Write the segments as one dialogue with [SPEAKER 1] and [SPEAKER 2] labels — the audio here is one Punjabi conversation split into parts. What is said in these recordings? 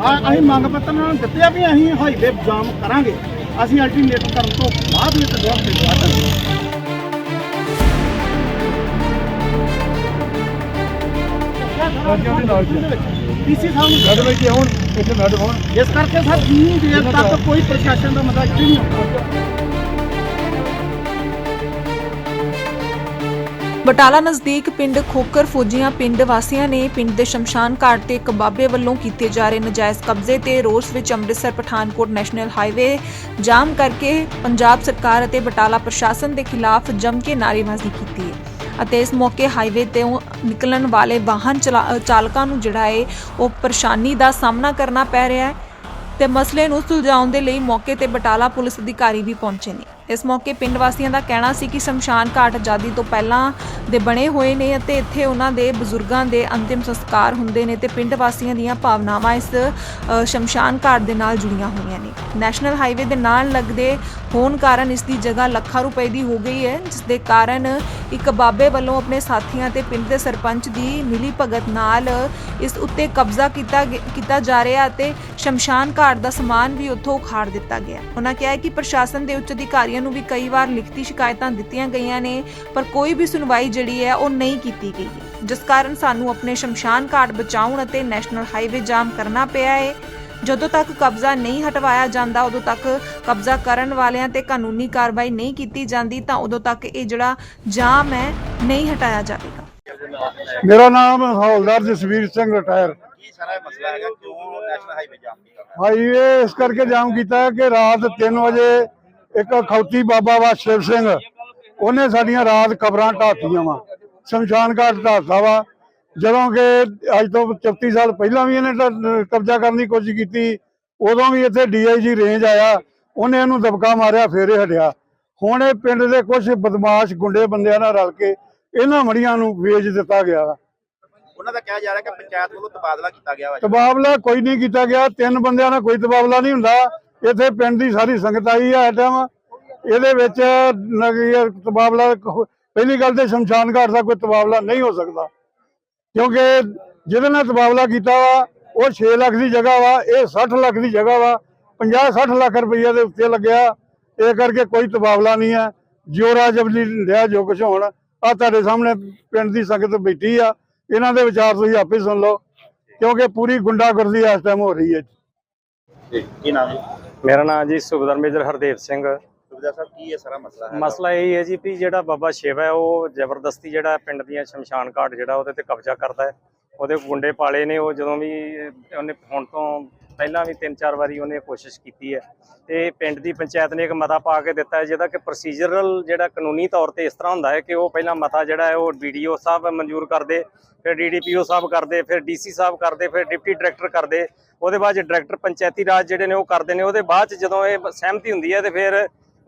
[SPEAKER 1] ਆ ਅਸੀਂ ਮੰਗ ਪੱਤਰ ਨਾਲ ਦਿੱਤੇ ਆ ਵੀ ਅਸੀਂ ਹਾਈਵੇ ਜਾਮ ਕਰਾਂਗੇ। ਅਸੀਂ ਅਲਟਰਨੇਟ ਕਰਨ ਤੋਂ ਬਾਅਦ ਵਿੱਚ ਦੋ ਹਫ਼ਤੇ ਬਾਅਦ ਡੀਸੀ ਸਾਹਿਬ ਨੂੰ
[SPEAKER 2] ਮੈਡਮ ਇੱਥੇ ਆਉਣ ਇੱਥੇ ਮੈਡਮ ਆਉਣ।
[SPEAKER 1] ਇਸ ਕਰਕੇ ਸਰ ਜਿੰਨੀ ਦੇਰ ਤੱਕ ਕੋਈ ਪ੍ਰਸ਼ਾਸਨ ਦਾ ਮਦਦ ਨਹੀਂ ਆਉਂਦਾ।
[SPEAKER 3] ਬਟਾਲਾ ਨਜ਼ਦੀਕ ਪਿੰਡ ਖੋਕਰ ਫੌਜੀਆਂ ਪਿੰਡ ਵਾਸੀਆਂ ਨੇ ਪਿੰਡ ਦੇ ਸ਼ਮਸ਼ਾਨ ਘਾਟ ਤੇ ਇੱਕ ਬਾਬੇ ਵੱਲੋਂ ਕੀਤੇ ਜਾ ਰਹੇ ਨਜਾਇਜ਼ ਕਬਜ਼ੇ ਤੇ ਰੋਸ ਵਿੱਚ Amritsar Pathankot national highway jam ਕਰਕੇ ਪੰਜਾਬ ਸਰਕਾਰ ਅਤੇ ਬਟਾਲਾ ਪ੍ਰਸ਼ਾਸਨ ਦੇ ਖਿਲਾਫ ਜੰਮ ਕੇ ਨਾਅਰੇਬਾਜ਼ੀ ਕੀਤੀ ਹੈ ਅਤੇ ਇਸ ਮੌਕੇ ਹਾਈਵੇ ਤੇ ਨਿਕਲਣ ਵਾਲੇ ਵਾਹਨ ਚਲਾ- ਚਾਲਕਾਂ ਨੂੰ ਜਿਹੜਾ ਹੈ ਉਹ ਪਰੇਸ਼ਾਨੀ ਦਾ ਸਾਹਮਣਾ ਕਰਨਾ ਪੈ ਰਿਹਾ ਹੈ ਤੇ ਮਸਲੇ ਨੂੰ ਸੁਲਝਾਉਣ ਦੇ ਲਈ ਮੌਕੇ ਤੇ ਬਟਾਲਾ ਪੁਲਿਸ ਅਧਿਕਾਰੀ ਵੀ ਪਹੁੰਚੇ ਨੇ। ਇਸ ਮੌਕੇ ਪਿੰਡ ਵਾਸੀਆਂ ਦਾ ਕਹਿਣਾ ਸੀ ਕਿ ਸ਼ਮਸ਼ਾਨ ਘਾਟ ਆਜ਼ਾਦੀ ਤੋਂ ਪਹਿਲਾਂ ਦੇ ਬਣੇ ਹੋਏ ਨੇ ਅਤੇ ਇੱਥੇ ਉਹਨਾਂ ਦੇ ਬਜ਼ੁਰਗਾਂ ਦੇ ਅੰਤਿਮ ਸੰਸਕਾਰ ਹੁੰਦੇ ਨੇ ਤੇ ਪਿੰਡ ਵਾਸੀਆਂ ਦੀਆਂ ਭਾਵਨਾਵਾਂ ਇਸ ਸ਼ਮਸ਼ਾਨ ਘਾਟ ਦੇ ਨਾਲ ਜੁੜੀਆਂ ਹੋਈਆਂ ਨੇ। ਨੈਸ਼ਨਲ ਹਾਈਵੇ ਦੇ ਨਾਲ ਲੱਗਦੇ ਹੋਣ ਕਾਰਨ ਇਸ ਦੀ ਜਗ੍ਹਾ ਲੱਖਾਂ ਰੁਪਏ ਦੀ ਹੋ ਗਈ ਹੈ, ਜਿਸ ਦੇ ਕਾਰਨ ਇੱਕ ਬਾਬੇ ਵੱਲੋਂ ਆਪਣੇ ਸਾਥੀਆਂ ਤੇ ਪਿੰਡ ਦੇ ਸਰਪੰਚ ਦੀ ਮਿਲੀ ਭਗਤ ਨਾਲ ਇਸ ਉੱਤੇ ਕਬਜ਼ਾ ਕੀਤਾ ਗਿਆ- ਕੀਤਾ ਜਾ ਰਿਹਾ ਅਤੇ ਸ਼ਮਸ਼ਾਨ ਘਾਟ ਦਾ ਸਮਾਨ ਵੀ ਉੱਥੋਂ ਉਖਾੜ ਦਿੱਤਾ ਗਿਆ। ਉਹਨਾਂ ਕਿਹਾ ਕਿ ਪ੍ਰਸ਼ਾਸਨ ਦੇ ਉੱਚ ਅਧਿਕਾਰੀਆਂ ਨੂੰ ਵੀ ਕਈ ਵਾਰ ਲਿਖਤੀ ਸ਼ਿਕਾਇਤਾਂ ਦਿੱਤੀਆਂ ਗਈਆਂ ਨੇ ਪਰ ਕੋਈ ਵੀ ਸੁਣਵਾਈ ਜਿਹੜੀ ਹੈ ਉਹ ਨਹੀਂ ਕੀਤੀ ਗਈ ਜਿਸ ਕਾਰਨ ਸਾਨੂੰ ਆਪਣੇ ਸ਼ਮਸ਼ਾਨ ਘਾਟ ਬਚਾਉਣ ਅਤੇ ਨੈਸ਼ਨਲ ਹਾਈਵੇ ਜਾਮ ਕਰਨਾ ਪਿਆ ਹੈ। ਜਦੋਂ ਤੱਕ ਕਬਜ਼ਾ ਨਹੀਂ ਹਟਵਾਇਆ ਜਾਂਦਾ ਉਦੋਂ ਤੱਕ ਕਬਜ਼ਾ ਕਰਨ ਵਾਲਿਆਂ ਤੇ ਕਾਨੂੰਨੀ ਕਾਰਵਾਈ ਨਹੀਂ ਕੀਤੀ ਜਾਂਦੀ ਤਾਂ ਉਦੋਂ ਤੱਕ ਇਹ ਜਿਹੜਾ ਜਾਮ ਹੈ ਨਹੀਂ ਹਟਾਇਆ ਜਾਵੇਗਾ।
[SPEAKER 2] ਮੇਰਾ ਨਾਮ ਹੌਲਦਾਰ ਜਸਵੀਰ ਸਿੰਘ ਰਿਟਾਇਰ।
[SPEAKER 4] ਕੀ ਸਾਰਾ ਮਸਲਾ ਹੈਗਾ? ਕਿਉਂ ਹਾਈਵੇ
[SPEAKER 2] ਇਸ ਕਰਕੇ ਜਾਮ ਕੀਤਾ ਕਿ ਰਾਤ 3 ਵਜੇ ਇੱਕ ਖੌਤੀ ਬਾਬਾ ਵਾ ਸ਼ਿਵ ਸਿੰਘ, ਉਹਨੇ ਸਾਡੀਆਂ ਰਾਤ ਕਬਰਾਂ ਢਾਤੀਆਂ ਵਾ, ਸ਼ਮਸ਼ਾਨ ਘਾਟ ਢਾਤਾ ਵਾ। ਜਦੋਂ ਕਿ ਅੱਜ ਤੋਂ 34 ਸਾਲ ਪਹਿਲਾਂ ਵੀ ਇਹਨੇ ਕਬਜ਼ਾ ਕਰਨ ਦੀ ਕੋਸ਼ਿਸ਼ ਕੀਤੀ, ਉਦੋਂ ਵੀ ਇੱਥੇ ਡੀਆਈਜੀ ਰੇਂਜ ਆਇਆ, ਉਹਨੇ ਇਹਨੂੰ ਦਬਕਾ ਮਾਰਿਆ, ਫੇਰੇ ਹਟਿਆ। ਹੁਣ ਇਹ ਪਿੰਡ ਦੇ ਕੁਝ ਬਦਮਾਸ਼ ਗੁੰਡੇ ਬੰਦਿਆਂ ਨਾਲ ਰਲ ਕੇ ਇਹਨਾਂ ਮੜੀਆਂ ਨੂੰ ਵੇਚ ਦਿੱਤਾ ਗਿਆ ਵਾ।
[SPEAKER 4] ਉਹਨਾਂ ਦਾ ਕਿਹਾ ਜਾ ਰਿਹਾ ਕਿ ਪੰਚਾਇਤ ਵੱਲੋਂ ਤਬਾਦਲਾ ਕੀਤਾ ਗਿਆ ਵਾ
[SPEAKER 2] ਤਬਾਦਲਾ ਕੋਈ ਨਹੀਂ ਕੀਤਾ ਗਿਆ। ਤਿੰਨ ਬੰਦਿਆਂ ਨਾਲ ਕੋਈ ਤਬਾਦਲਾ ਨਹੀਂ ਹੁੰਦਾ। ਇੱਥੇ ਪਿੰਡ ਦੀ ਸਾਰੀ ਸੰਗਤ ਆਈ ਆ ਟਾਈਮ ਇਹਦੇ ਵਿੱਚ ਤਬਾਦਲਾ ਪਹਿਲੀ ਗੱਲ ਤੇ ਸ਼ਮਸ਼ਾਨ ਘਾਟ ਦਾ ਕੋਈ ਤਬਾਦਲਾ ਨਹੀਂ ਹੋ ਸਕਦਾ। ਕਿਉਂਕਿ ਜਿਹਦੇ ਨਾਲ ਤਬਾਦਲਾ ਕੀਤਾ ਵਾ, ਉਹ 6 ਲੱਖ ਦੀ ਜਗ੍ਹਾ ਵਾ, ਇਹ 60 ਲੱਖ ਦੀ ਜਗ੍ਹਾ ਵਾ। 50 60 ਲੱਖ ਰੁਪਈਆ ਦੇ ਉੱਤੇ ਲੱਗਿਆ। ਇਹ ਕਰਕੇ ਕੋਈ ਤਬਾਦਲਾ ਨਹੀਂ ਹੈ ਜਿਉਰਾ ਜਬਲੀ ਲਿਆ ਜੋ ਕੁਛ ਹੋਣ। ਆ ਤੁਹਾਡੇ ਸਾਹਮਣੇ ਪਿੰਡ ਦੀ ਸੰਗਤ ਬੈਠੀ ਆ। ਇਹਨਾਂ ਦੇ ਵਿਚਾਰ ਤੁਸੀਂ ਆਪੇ ਸੁਣ ਲਓ ਕਿਉਂਕਿ ਪੂਰੀ ਗੁੰਡਾਗਰਦੀ ਇਸ ਟਾਈਮ ਹੋ ਰਹੀ ਹੈ
[SPEAKER 4] ਕੀ ਨਾਮ ਹੈ
[SPEAKER 5] ਮੇਰਾ ਨਾਮ ਜੀ ਸੁਬਦਰ ਮੇਜਰ ਹਰਦੇਵ ਸਿੰਘ।
[SPEAKER 4] ਸੁਬਿਦਾ ਸਾਹਿਬ ਕੀ ਇਹ ਸਾਰਾ ਮਸਲਾ ਹੈ?
[SPEAKER 5] ਮਸਲਾ ਇਹ ਹੈ ਜੀ ਵੀ ਜਿਹੜਾ ਬਾਬਾ ਸ਼ਿਵ ਹੈ ਉਹ ਜ਼ਬਰਦਸਤੀ ਜਿਹੜਾ ਪਿੰਡ ਦੀਆਂ ਸ਼ਮਸ਼ਾਨ ਘਾਟ ਜਿਹੜਾ ਉਹਦੇ ਤੇ ਕਬਜ਼ਾ ਕਰਦਾ ਹੈ। ਉਹਦੇ ਗੁੰਡੇ ਪਾਲੇ ਨੇ ਉਹ ਜਦੋਂ ਵੀ ਉਹਨੇ ਹੁਣ ਤੋਂ ਪਹਿਲਾਂ ਵੀ ਤਿੰਨ ਚਾਰ ਵਾਰੀ ਉਹਨੇ ਕੋਸ਼ਿਸ਼ ਕੀਤੀ ਹੈ। ਤੇ ਪਿੰਡ ਦੀ ਪੰਚਾਇਤ ਨੇ ਇੱਕ ਮਤਾ ਪਾ ਕੇ ਦਿੱਤਾ ਹੈ, ਜਿਹਦਾ ਕਿ ਪ੍ਰੋਸੀਜਰਲ ਜਿਹੜਾ ਕਾਨੂੰਨੀ ਤੌਰ ਤੇ ਇਸ ਤਰ੍ਹਾਂ ਹੁੰਦਾ ਹੈ ਕਿ ਉਹ ਪਹਿਲਾਂ ਮਤਾ ਜਿਹੜਾ ਹੈ, ਉਹ ਵੀਡੀਓ ਸਾਹਿਬ ਮਨਜ਼ੂਰ ਕਰਦੇ, ਫਿਰ ਡੀਡੀਪੀਓ ਸਾਹਿਬ ਕਰਦੇ, ਫਿਰ ਡੀਸੀ ਸਾਹਿਬ ਕਰਦੇ, ਫਿਰ ਡਿਪਟੀ ਡਾਇਰੈਕਟਰ ਕਰਦੇ। ਉਹਦੇ ਬਾਅਦ ਡਾਇਰੈਕਟਰ ਪੰਚਾਇਤੀ ਰਾਜ ਜਿਹੜੇ ਨੇ ਉਹ ਕਰਦੇ ਨੇ। ਉਹਦੇ ਬਾਅਦ ਚ ਜਦੋਂ ਇਹ ਸਹਿਮਤੀ ਹੁੰਦੀ ਹੈ ਤੇ ਫਿਰ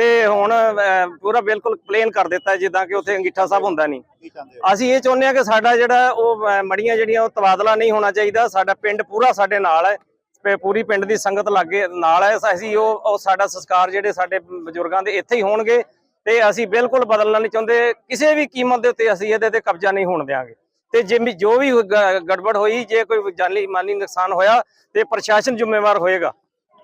[SPEAKER 5] ਤੇ ਹੁਣ ਪੂਰਾ ਬਿਲਕੁਲ ਪਲੇਨ ਕਰ ਦਿੱਤਾ ਜਿੱਦਾਂ ਕਿ ਉੱਥੇ ਅੰਗੀਠਾ ਸਾਹਿਬ ਹੁੰਦਾ ਨਹੀਂ। ਅਸੀਂ ਇਹ ਚਾਹੁੰਦੇ ਹਾਂ ਕਿ ਸਾਡਾ ਜਿਹੜਾ ਉਹ ਮੜੀਆਂ ਜਿਹੜੀਆਂ ਉਹ ਤਬਾਦਲਾ ਨਹੀਂ ਹੋਣਾ ਚਾਹੀਦਾ। ਸਾਡਾ ਪਿੰਡ ਪੂਰਾ ਸਾਡੇ ਨਾਲ ਹੈ ਤੇ ਪੂਰੀ ਪਿੰਡ ਦੀ ਸੰਗਤ ਲਾਗੇ ਨਾਲ ਹੈ। ਅਸੀਂ ਉਹ ਉਹ ਸਾਡਾ ਸੰਸਕਾਰ ਜਿਹੜੇ ਸਾਡੇ ਬਜ਼ੁਰਗਾਂ ਦੇ ਇੱਥੇ ਹੀ ਹੋਣਗੇ ਤੇ ਅਸੀਂ ਬਿਲਕੁਲ ਬਦਲਣਾ ਨਹੀਂ ਚਾਹੁੰਦੇ। ਕਿਸੇ ਵੀ ਕੀਮਤ ਦੇ ਉੱਤੇ ਅਸੀਂ ਇਹਦੇ ਤੇ ਕਬਜ਼ਾ ਨਹੀਂ ਹੋਣ ਦੇਵਾਂਗੇ ਤੇ ਜੇ ਵੀ- ਜੋ ਵੀ ਗੜਬੜ ਹੋਈ ਜੇ ਕੋਈ ਜਾਨੀ ਮਾਲੀ ਨੁਕਸਾਨ ਹੋਇਆ ਤੇ ਪ੍ਰਸ਼ਾਸਨ ਜ਼ਿੰਮੇਵਾਰ ਹੋਏਗਾ।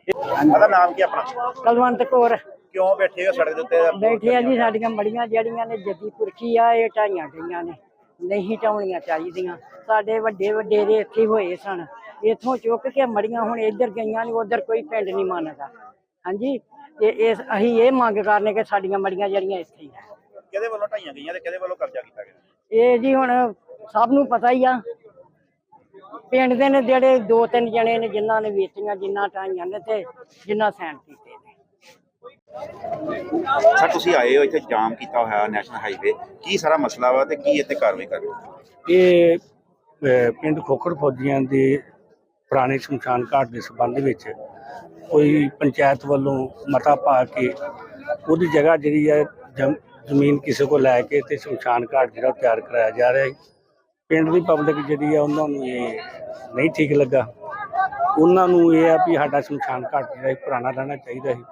[SPEAKER 4] ਉਹਦਾ ਨਾਮ ਕੀ ਆਪਣਾ?
[SPEAKER 6] ਕਲਵੰਤ ਕੌਰ।
[SPEAKER 4] ਕਿਉਂ ਬੈਠੇ ਹੋ ਸੜਕ ਦੇ ਉੱਤੇ
[SPEAKER 6] ਬੈਠੇ ਆ ਜੀ ਸਾਡੀਆਂ ਮੜੀਆਂ ਜਿਹੜੀਆਂ ਨੇ ਜੱਦੀ ਪੁਰਖੀ ਆ ਇਹ ਢਾਈਆਂ ਗਈਆਂ ਨੇ। ਨਹੀਂ ਢਾਉਣੀਆਂ ਚਾਹੀਦੀਆਂ। ਸਾਡੇ ਵੱਡੇ ਵਡੇਰੇ ਇੱਥੇ ਹੋਏ ਸਨ। ਇਥੋਂ ਚੁੱਕ ਕੇ ਮੜੀਆਂ ਹੁਣ ਇੱਧਰ ਗਈਆਂ ਨੇ ਉਧਰ ਕੋਈ ਪਿੰਡ ਨਹੀਂ ਮੰਨਦਾ। ਹਾਂਜੀ? ਤੇ ਇਸ ਅਸੀਂ ਇਹ ਮੰਗ ਕਰਨੇ ਕਿ ਸਾਡੀਆਂ ਮੜੀਆਂ ਜਿਹੜੀਆਂ ਇੱਥੇ ਹੀ ਆ
[SPEAKER 4] ਕਿਹਦੇ ਵੱਲੋਂ ਢਾਈਆਂ ਗਈਆਂ ਤੇ ਕਿਹਦੇ ਵੱਲੋਂ ਕਬਜ਼ਾ ਕੀਤਾ ਗਿਆ?
[SPEAKER 6] ਇਹ ਜੀ ਹੁਣ ਸਭ ਨੂੰ ਪਤਾ ਹੀ ਆ। ਪਿੰਡ ਦੇ ਨੇ ਜਿਹੜੇ ਦੋ ਤਿੰਨ ਜਣੇ ਨੇ ਜਿਨ੍ਹਾਂ ਨੇ ਵੇਚੀਆਂ ਜਿਨ੍ਹਾਂ ਢਾਈਆਂ ਨੇ ਤੇ ਜਿਨ੍ਹਾਂ ਸੈਨ ਕੀਤੇ
[SPEAKER 4] ਸਰ ਤੁਸੀਂ ਆਏ ਹੋ ਇੱਥੇ ਜਾਮ ਕੀਤਾ ਹੋਇਆ ਨੈਸ਼ਨਲ ਹਾਈਵੇ। ਕੀ ਸਾਰਾ ਮਸਲਾ ਵਾ ਤੇ ਕੀ ਇੱਥੇ ਕਾਰਵਾਈ ਕਰ ਰਹੇ ਹੋ?
[SPEAKER 7] ਇਹ ਅਹ, ਪਿੰਡ ਖੋਖਰ ਫੌਜੀਆਂ ਦੇ ਪੁਰਾਣੇ ਸ਼ਮਸ਼ਾਨ ਘਾਟ ਦੇ ਸੰਬੰਧ ਵਿੱਚ ਕੋਈ ਪੰਚਾਇਤ ਵੱਲੋਂ ਮਤਾ ਪਾ ਕੇ ਉਹਦੀ ਜਗ੍ਹਾ ਜਿਹੜੀ ਹੈ ਜ਼ਮ- ਜ਼ਮੀਨ ਕਿਸੇ ਕੋਲ ਲੈ ਕੇ ਤੇ ਸ਼ਮਸ਼ਾਨ ਘਾਟ ਜਿਹੜਾ ਉਹ ਤਿਆਰ ਕਰਾਇਆ ਜਾ ਰਿਹਾ ਹੈ। ਪਿੰਡ ਦੀ ਪਬਲਿਕ ਜਿਹੜੀ ਆ ਉਹਨਾਂ ਨੂੰ ਇਹ ਨਹੀਂ ਠੀਕ ਲੱਗਾ। ਉਹਨਾਂ ਨੂੰ ਇਹ ਆ ਵੀ ਸਾਡਾ ਸ਼ਮਸ਼ਾਨ ਘਾਟ ਜਿਹੜਾ ਇਹ ਪੁਰਾਣਾ ਰਹਿਣਾ ਚਾਹੀਦਾ ਸੀ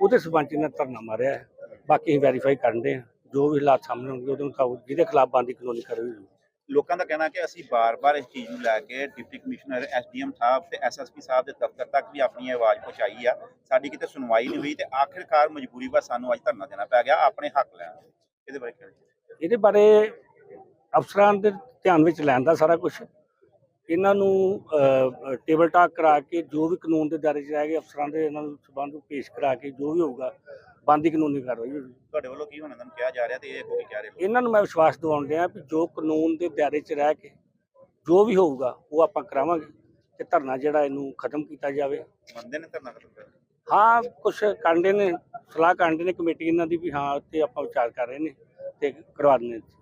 [SPEAKER 7] ਉਹਦੇ ਸਬੰਧ ਇਹਨਾਂ ਧਰਨਾ ਮਾਰਿਆ ਹੈ। ਬਾਕੀ ਅਸੀਂ ਵੈਰੀਫਾਈ ਕਰਦੇ ਹਾਂ। ਜੋ ਵੀ ਹਾਲਾਤ ਸਾਹਮਣੇ ਹੋਣਗੇ ਉਹਦੇ ਮੁਤਾਬਕ ਜਿਹਦੇ ਖਿਲਾਫ ਬੰਦੀ ਕਾਨੂੰਨੀ ਕਾਰਵਾਈ ਹੋਊਗੀ।
[SPEAKER 4] ਲੋਕਾਂ ਦਾ ਕਹਿਣਾ ਕਿ ਅਸੀਂ ਬਾਰ-ਬਾਰ ਇਸ ਚੀਜ਼ ਨੂੰ ਲੈ ਕੇ ਡਿਪਟੀ ਕਮਿਸ਼ਨਰ ਐਸਡੀਐਮ ਸਾਹਿਬ ਤੇ ਐਸਐਸਪੀ ਸਾਹਿਬ ਦੇ ਦਫ਼ਤਰ ਤੱਕ ਵੀ ਆਪਣੀ ਆਵਾਜ਼ ਪਹੁੰਚਾਈ ਆ। ਸਾਡੀ ਕਿਤੇ ਸੁਣਵਾਈ ਨਹੀਂ ਹੋਈ ਤੇ ਆਖਿਰਕਾਰ ਮਜਬੂਰੀ ਵਾ ਸਾਨੂੰ ਅੱਜ ਧਰਨਾ ਦੇਣਾ ਪੈ ਗਿਆ। ਆਪਣੇ ਹੱਕ ਲੈਣ ਇਹਦੇ ਬਾਰੇ
[SPEAKER 7] ਇਹਦੇ ਬਾਰੇ ਅਫਸਰਾਂ ਦੇ ਧਿਆਨ ਵਿੱਚ ਲੈਣ ਦਾ ਸਾਰਾ ਕੁਝ ਇਹਨਾਂ ਨੂੰ ਟੇਬਲ ਟਾਕ ਕਰਾ ਕੇ ਜੋ ਵੀ ਕਾਨੂੰਨ ਦੇ ਦਾਇਰੇ 'ਚ ਰਹਿ ਗਏ ਅਫਸਰਾਂ ਦੇ ਇਹਨਾਂ ਨੂੰ ਸਬੰਧ ਨੂੰ ਪੇਸ਼ ਕਰਾ ਕੇ ਜੋ ਵੀ ਹੋਊਗਾ ਬੰਦੀ ਕਾਨੂੰਨੀ ਕਾਰਵਾਈ ਹੋਊਗੀ।
[SPEAKER 4] ਤੁਹਾਡੇ ਵੱਲੋਂ ਕੀ ਹੁਣ ਇਹਨਾਂ ਨੂੰ ਕਿਹਾ ਜਾ ਰਿਹਾ ਤੇ ਇਹ ਕੋਈ ਕਹਿ ਰਹੇ ਲੋਕ?
[SPEAKER 7] ਇਹਨਾਂ ਨੂੰ ਮੈਂ ਵਿਸ਼ਵਾਸ ਦਿਵਾਉਣ ਡਿਆ ਵੀ ਜੋ ਕਾਨੂੰਨ ਦੇ ਦਾਇਰੇ 'ਚ ਰਹਿ ਕੇ ਜੋ ਵੀ ਹੋਊਗਾ ਉਹ ਆਪਾਂ ਕਰਾਵਾਂਗੇ ਤੇ ਧਰਨਾ ਜਿਹੜਾ ਇਹਨੂੰ ਖਤਮ ਕੀਤਾ ਜਾਵੇ।
[SPEAKER 4] ਮੰਨਦੇ ਨੇ ਧਰਨਾ ਖਤਮ ਕਰ
[SPEAKER 7] ਹਾਂ ਕੁਝ ਕਾਂਡੇ ਨੇ ਸਲਾਹ ਕਾਂਡੇ ਨੇ ਕਮੇਟੀ ਇਹਨਾਂ ਦੀ ਵੀ ਹਾਂ ਉੱਤੇ ਆਪਾਂ ਵਿਚਾਰ ਕਰ ਰਹੇ ਨੇ ਤੇ ਕਰਵਾ ਦਿੰਦੇ ਹਾਂ।